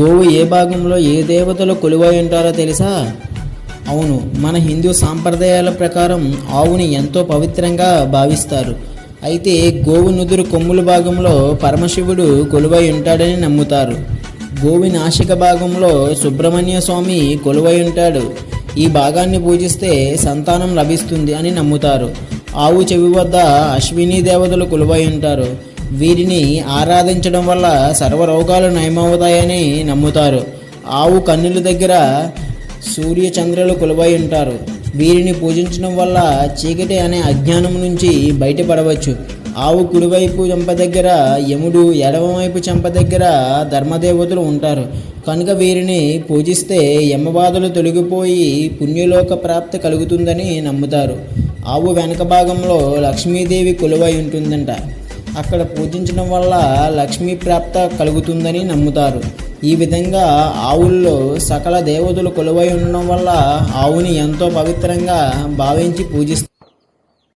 గోవు ఏ భాగంలో ఏ దేవతలు కొలువై ఉంటారో తెలుసా? అవును మన హిందూ సాంప్రదాయాల ప్రకారం ఆవుని ఎంతో పవిత్రంగా భావిస్తారు. అయితే గోవు నుదురు కొమ్ముల భాగంలో పరమశివుడు కొలువై ఉంటాడని నమ్ముతారు. గోవి నాసిక భాగంలో సుబ్రహ్మణ్య స్వామి కొలువై ఉంటాడు. ఈ భాగాన్ని పూజిస్తే సంతానం లభిస్తుంది అని నమ్ముతారు. ఆవు చెవి వద్ద అశ్విని దేవతలు కొలువై ఉంటారు. వీరిని ఆరాధించడం వల్ల సర్వ రోగాలు నయమవుతాయని నమ్ముతారు. ఆవు కన్నుల దగ్గర సూర్యచంద్రులు కొలువై ఉంటారు. వీరిని పూజించడం వల్ల చీకటి అనే అజ్ఞానం నుంచి బయటపడవచ్చు. ఆవు కుడివైపు చెంప దగ్గర యముడు ఎడమవైపు చెంప దగ్గర ధర్మదేవతలు ఉంటారు. కనుక వీరిని పూజిస్తే యమబాధలు తొలగిపోయి పుణ్యలోక ప్రాప్తి కలుగుతుందని నమ్ముతారు. ఆవు వెనక భాగంలో లక్ష్మీదేవి కొలువై ఉంటుందంట. అక్కడ పూజించడం వల్ల లక్ష్మీ ప్రాప్త కలుగుతుందని నమ్ముతారు. ఈ విధంగా ఆవుల్లో సకల దేవతలు కొలువై ఉండడం వల్ల ఆవుని ఎంతో పవిత్రంగా భావించి పూజిస్తారు.